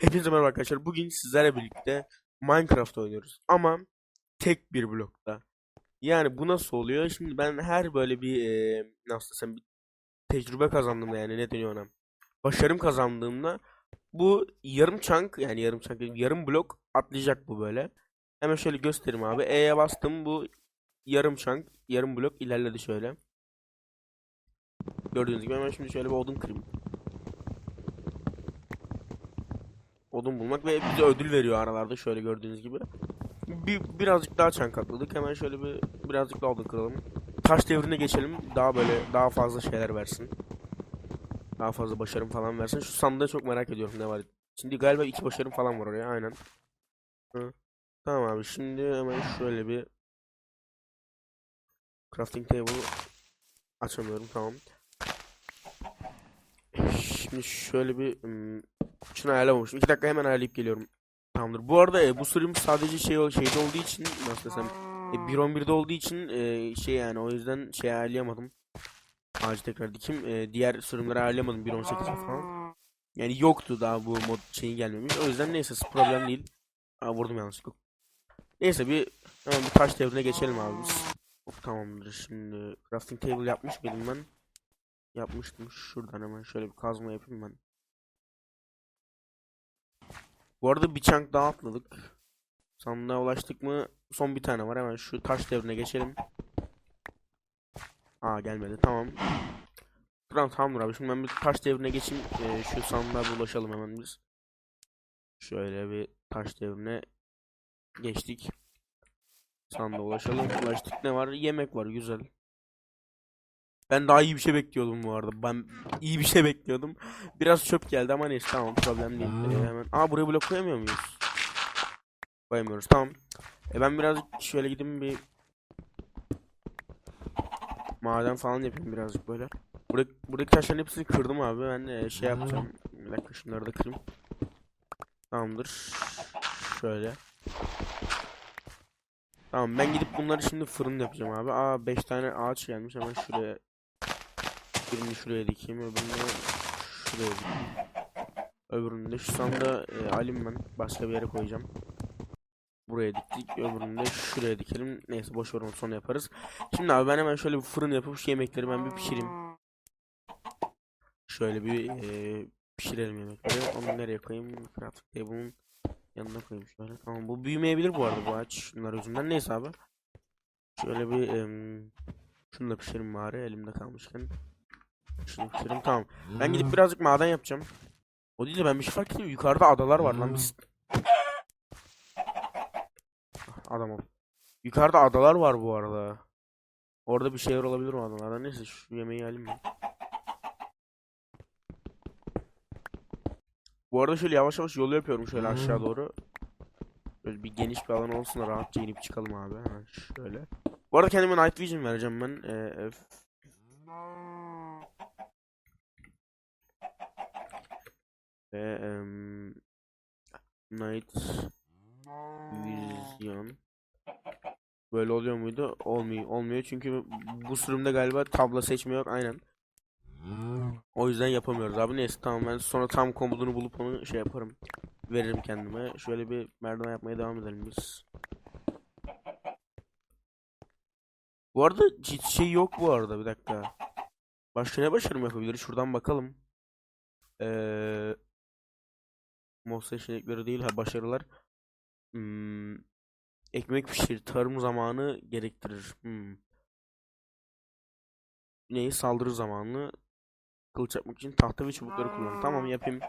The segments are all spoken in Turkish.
Hepinize merhaba arkadaşlar. Bugün sizlerle birlikte Minecraft oynuyoruz. Ama tek bir blokta. Yani bu nasıl oluyor? Şimdi ben her böyle bir e, nasıl desem bir tecrübe kazandığımda yani ne deniyor ona? Başarım kazandığımda bu yarım çank yani yarım çank yarım blok atlayacak bu böyle. Hemen şöyle göstereyim abi. E'ye bastım bu yarım çank yarım blok ilerledi şöyle. Gördüğünüz gibi hemen şimdi şöyle bir odun kırayım. Odun bulmak ve bize ödül veriyor aralarda şöyle gördüğünüz gibi. Bir, birazcık daha çank atladık. Hemen şöyle bir birazcık daha odun kıralım. Taş devrine geçelim. Daha böyle daha fazla şeyler versin. Daha fazla başarım falan versin. Şu sandığı çok merak ediyorum ne var. Şimdi galiba iki başarım falan var oraya aynen. Hı. Tamam abi şimdi hemen şöyle bir crafting table açamıyorum tamam. Şimdi şöyle bir ım, şunu ayarlamamışım. 2 dakika hemen ayarlayıp geliyorum. Tamamdır. Bu arada e, bu sürüm sadece şey şeyde olduğu için nasıl desem e, 1.11'de olduğu için e, şey yani o yüzden şey ayarlayamadım. Ağacı tekrar dikim. E, diğer sürümleri ayarlayamadım 1.18'de falan. Yani yoktu daha bu mod şeyin gelmemiş. O yüzden neyse problem değil. Aa, vurdum yanlışlıkla. Neyse bir hemen bir taş devrine geçelim abi biz. Tamamdır. Şimdi crafting table yapmış mıydım ben? Yapmıştım. Şuradan hemen şöyle bir kazma yapayım ben. Bu arada bir chunk daha atladık. Sandığa ulaştık mı? Son bir tane var. Hemen şu taş devrine geçelim. Aa gelmedi. Tamam. Tamam tamamdır abi. Şimdi ben bir taş devrine geçeyim. Ee, şu sandığa ulaşalım hemen biz. Şöyle bir taş devrine geçtik. Sandığa ulaşalım. Ulaştık. Ne var? Yemek var. Güzel. Ben daha iyi bir şey bekliyordum bu arada. Ben iyi bir şey bekliyordum. Biraz çöp geldi ama neyse tamam problem değil. Ee, hemen. Aa buraya blok koyamıyor muyuz? Koyamıyoruz tamam. E ben birazcık şöyle gideyim bir maden falan yapayım birazcık böyle. Buradaki, buradaki taşların hepsini kırdım abi. Ben de şey yapacağım. Bir dakika şunları da kırayım. Tamamdır. Şöyle. Tamam ben gidip bunları şimdi fırın yapacağım abi. Aa 5 tane ağaç gelmiş hemen şuraya Birini şuraya dikeyim, öbürünü şuraya dikeyim. Öbürünü de şu sanda e, alayım ben. Başka bir yere koyacağım. Buraya diktik. Öbürünü de şuraya dikelim. Neyse boş ver onu sonra yaparız. Şimdi abi ben hemen şöyle bir fırın yapıp şu yemekleri ben bir pişireyim. Şöyle bir e, pişirelim yemekleri. Onu nereye koyayım? Crafting table'ın yanına koyayım şöyle. Tamam bu büyümeyebilir bu arada bu ağaç. Şunlar yüzünden. Neyse abi. Şöyle bir em, şunu da pişirelim bari elimde kalmışken. Şunu pişireyim tamam. Ben gidip birazcık maden yapacağım. O değil de ben bir şey fark ettim. Yukarıda adalar var lan biz. Adam ol. Yukarıda adalar var bu arada. Orada bir şeyler olabilir o adalarda. Neyse şu yemeği alayım ben. Bu arada şöyle yavaş yavaş yol yapıyorum şöyle aşağı doğru. Böyle bir geniş bir alan olsun da rahatça inip çıkalım abi. Hemen şöyle. Bu arada kendime Night Vision vereceğim ben. Ee, Ve em, Night Vision Böyle oluyor muydu? Olmuyor. Olmuyor çünkü bu sürümde galiba tabla seçme yok. Aynen. O yüzden yapamıyoruz abi. Neyse tamam ben sonra tam komutunu bulup onu şey yaparım. Veririm kendime. Şöyle bir merdiven yapmaya devam edelim biz. Bu arada hiç şey yok bu arada bir dakika. Başka ne başarım yapabiliriz? Şuradan bakalım. Eee Mod seçenekleri değil ha başarılar. Hmm, ekmek pişir, tarım zamanı gerektirir. Hmm. Neyi saldırı zamanı? Kılıç yapmak için tahta ve çubukları kullan. Tamam yapayım.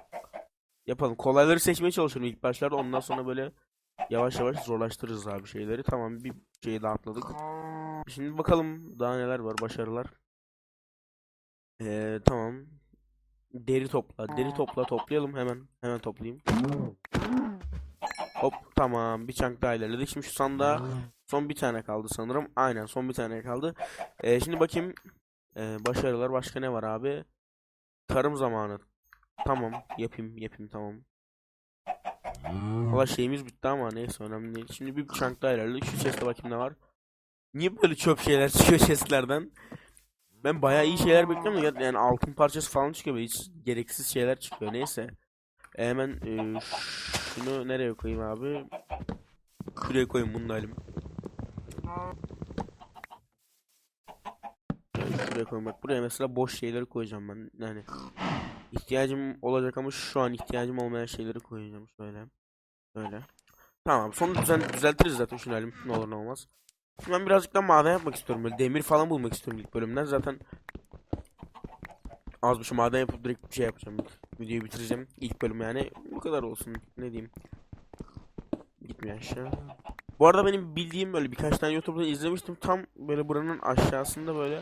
Yapalım. Kolayları seçmeye çalışıyorum ilk başlarda. Ondan sonra böyle yavaş yavaş zorlaştırırız abi şeyleri. Tamam bir şeyi daha atladık. Şimdi bakalım daha neler var başarılar. Ee, tamam. Deri topla. Deri topla toplayalım hemen. Hemen toplayayım. Hop tamam bir chunk daha ilerledik. Şimdi şu sandığa son bir tane kaldı sanırım. Aynen son bir tane kaldı. Ee, şimdi bakayım. Ee, başarılar başka ne var abi? Tarım zamanı. Tamam yapayım yapayım tamam. Valla şeyimiz bitti ama neyse önemli değil. Şimdi bir chunk daha ilerledik. Şu chest'e bakayım ne var. Niye böyle çöp şeyler çıkıyor chest'lerden? Ben bayağı iyi şeyler bekliyorum da ya- yani altın parçası falan çıkıyor hiç gereksiz şeyler çıkıyor neyse. E, hemen e, şunu nereye koyayım abi? Şuraya koyayım bunu da. Şöyle Şuraya koyayım bak. Buraya mesela boş şeyleri koyacağım ben. Yani ihtiyacım olacak ama şu an ihtiyacım olmayan şeyleri koyacağım şöyle. Böyle. Tamam sonra düzen, düzeltiriz zaten şunu alayım. Ne olur ne olmaz. Ben birazcık da maden yapmak istiyorum. Böyle demir falan bulmak istiyorum ilk bölümden. Zaten az bir şey maden yapıp direkt bir şey yapacağım. Videoyu bitireceğim. ilk bölüm yani. Bu kadar olsun. Ne diyeyim. Gitmiyor aşağı. Bu arada benim bildiğim böyle birkaç tane YouTube'da izlemiştim. Tam böyle buranın aşağısında böyle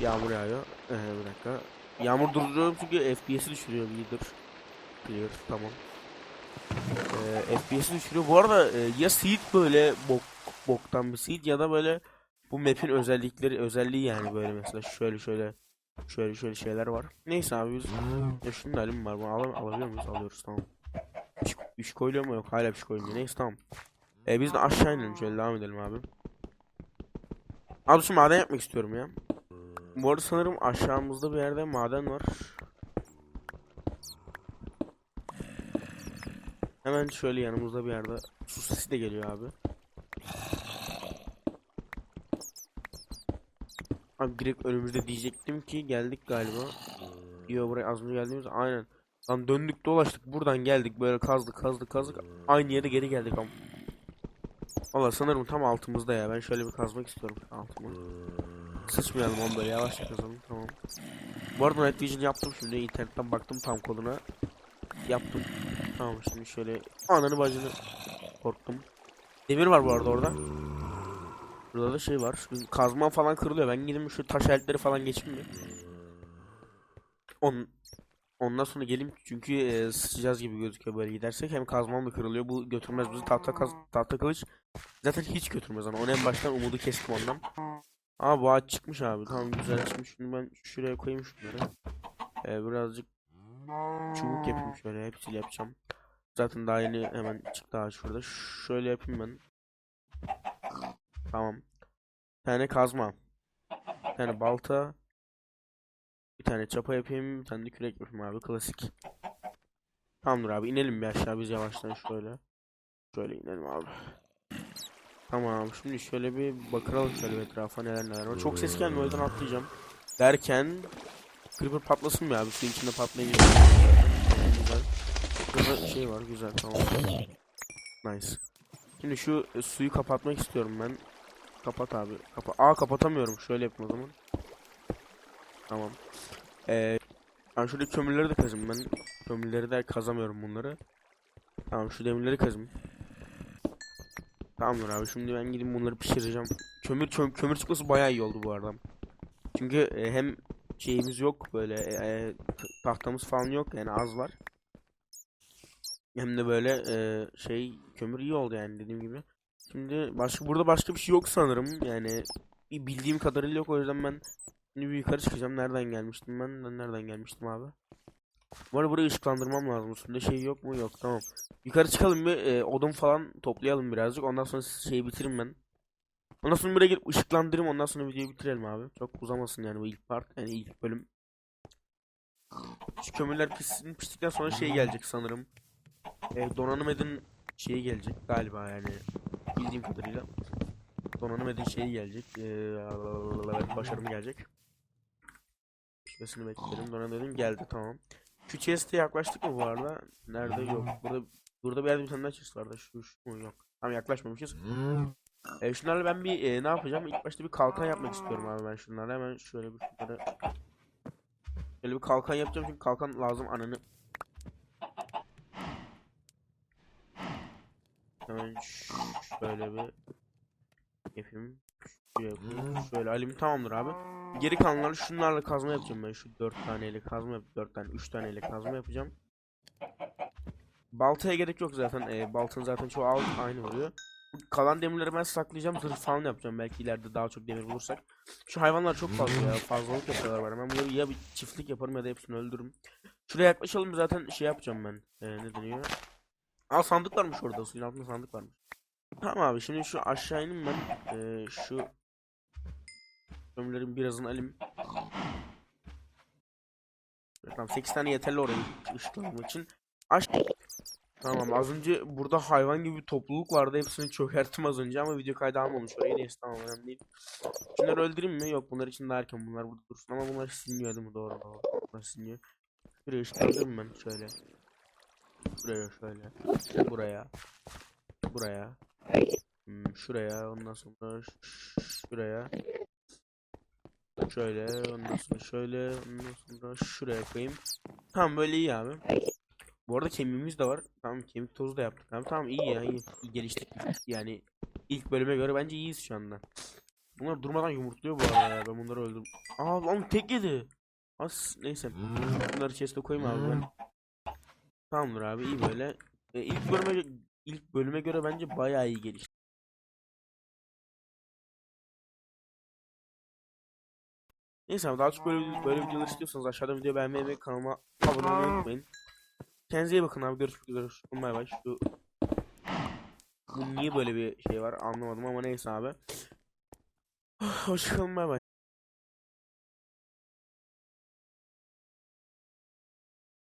yağmur yağıyor. Ee, bir dakika. Yağmur durduruyorum çünkü FPS'i düşürüyor biliyor. Biliyor tamam. Ee, FPS'i düşürüyor. Bu arada e, ya seed böyle bok boktan bir seed ya da böyle bu map'in özellikleri özelliği yani böyle mesela şöyle şöyle şöyle şöyle şeyler var. Neyse abi biz ya şunun halim var. Bunu al alabiliyor muyuz? Alıyoruz tamam. Bir, şey koyuluyor mu? Yok hala bir şey koyulmuyor. Neyse tamam. Ee, biz de aşağı inelim şöyle devam edelim abi. Abi şu maden yapmak istiyorum ya. Bu arada sanırım aşağımızda bir yerde maden var. Hemen şöyle yanımızda bir yerde su sesi de geliyor abi. Abi direkt önümüzde diyecektim ki geldik galiba. Yo buraya az önce geldiğimiz aynen. Lan döndük dolaştık buradan geldik böyle kazdık kazdık kazdık aynı yere geri geldik ama. Valla sanırım tam altımızda ya ben şöyle bir kazmak istiyorum altımı. Sıçmayalım onu böyle yavaşça kazalım tamam. Bu arada Night Vision yaptım şimdi internetten baktım tam koduna. Yaptım. Tamam şimdi şöyle ananı bacını korktum. Demir var bu arada orada. Burada da şey var. Kazma falan kırılıyor. Ben gideyim şu taş aletleri falan geçeyim mi? On, ondan sonra geleyim çünkü e, sıçacağız gibi gözüküyor böyle gidersek. Hem kazmam da kırılıyor. Bu götürmez bizi tahta kaz tahta kılıç. Zaten hiç götürmez onu. Onu en baştan umudu kestim ondan. Aa bu ağaç çıkmış abi. Tamam güzel çıkmış. Şunu ben şuraya koyayım şunları. Ee, birazcık çubuk yapayım şöyle. Hepsiyle yapacağım. Zaten daha yeni hemen çıktı ağaç şurada. Şöyle yapayım ben. Tamam. Bir tane kazma. Bir tane balta. Bir tane çapa yapayım. Bir tane de kürek yapayım abi. Klasik. Tamamdır abi. inelim bir aşağı biz yavaştan şöyle. Şöyle inelim abi. Tamam. Şimdi şöyle bir bakalım şöyle bir etrafa neler neler var. Çok ses gelmiyor o yüzden atlayacağım. Derken Creeper patlasın mı abi? Suyun içinde patlayınca. Güzel. Burada şey var güzel tamam. Nice. Şimdi şu suyu kapatmak istiyorum ben. Kapat abi. Kapa Aa kapatamıyorum. Şöyle yapayım o zaman. Tamam. Ee, ben şurada kömürleri de kazayım ben. Kömürleri de kazamıyorum bunları. Tamam şu demirleri kazayım. Tamamdır abi şimdi ben gidip bunları pişireceğim. Kömür çö- kömür çıkması bayağı iyi oldu bu arada. Çünkü e, hem şeyimiz yok böyle e, e, tahtamız falan yok yani az var. Hem de böyle e, şey kömür iyi oldu yani dediğim gibi. Şimdi başka burada başka bir şey yok sanırım. Yani bildiğim kadarıyla yok o yüzden ben bir yukarı çıkacağım. Nereden gelmiştim ben? Ben nereden gelmiştim abi? Bu arada burayı ışıklandırmam lazım. Üstünde şey yok mu? Yok tamam. Yukarı çıkalım bir e, odun falan toplayalım birazcık. Ondan sonra şeyi bitiririm ben. Ondan sonra buraya gelip ışıklandırayım. Ondan sonra videoyu bitirelim abi. Çok uzamasın yani bu ilk part. Yani ilk bölüm. Şu kömürler pişsin, piştikten sonra şey gelecek sanırım. E, donanım edin şeyi gelecek galiba yani. Bildiğim kadarıyla. Donanım edin şeyi gelecek. E, başarım gelecek. Pişmesini beklerim. Donanım edin geldi tamam. Şu chest'e yaklaştık mı bu arada? Nerede? Yok. Burada burada bir yerde bir tane daha chest vardı. Şu, şu mu? Yok. Tamam yaklaşmamışız. E, şunlarla ben bir e, ne yapacağım? İlk başta bir kalkan yapmak istiyorum abi ben şunlarla. Hemen şöyle bir şunları Şöyle bir kalkan yapacağım çünkü kalkan lazım ananı. Hemen şöyle bir yapayım. Şöyle. Şöyle alayım tamamdır abi. Geri kalanları şunlarla kazma yapacağım ben. Şu 4 taneyle kazma yap 4 tane 3 taneyle kazma yapacağım. Baltaya gerek yok zaten. Ee, baltanın zaten çoğu al- aynı oluyor. Kalan demirleri ben saklayacağım. Zırh falan yapacağım belki ileride daha çok demir bulursak. Şu hayvanlar çok fazla ya. Fazlalık yapıyorlar bana. Ben bunları ya bir çiftlik yaparım ya da hepsini öldürürüm. Şuraya yaklaşalım zaten şey yapacağım ben. Ee, ne deniyor? Aa sandık varmış orada. Suyun altında sandık varmış. Tamam abi şimdi şu aşağı ineyim ben. Ee, şu kömürlerin birazını alayım. Tamam 8 tane yeterli orayı ışıklandırmak için. Aç. Tamam az önce burada hayvan gibi bir topluluk vardı. Hepsini çökerttim az önce ama video kaydı almamış orayı. Neyse tamam önemli değil. Şunları öldüreyim mi? Yok bunlar için daha erken. Bunlar burada dursun ama bunlar siliniyor değil mi? Doğru doğru. Bunlar siliniyor. Şuraya öldürürüm ben şöyle. Buraya şöyle. Buraya. Buraya. Hmm, şuraya. Ondan sonra şuraya. Şöyle. Ondan sonra şöyle. Ondan sonra şuraya koyayım. Tamam böyle iyi abi. Bu arada kemiğimiz de var. Tamam kemik tozu da yaptık. Tamam tamam iyi ya iyi. İyi geliştik. Yani ilk bölüme göre bence iyiyiz şu anda. Bunlar durmadan yumurtluyor bu arada ya. Ben bunları öldüm. Aa lan tek yedi. As neyse. Bunları chest'e koyayım abi ben. Tamamdır abi iyi böyle. E, ilk bölüme ilk bölüme göre bence bayağı iyi gelişti. Neyse abi daha çok böyle böyle videolar istiyorsanız aşağıda video beğenmeyi ve kanalıma abone olmayı unutmayın. Kendinize iyi bakın abi. Görüşmek üzere. Bay bay. Şu... Bu niye böyle bir şey var anlamadım ama neyse abi. Hoşçakalın bay bay.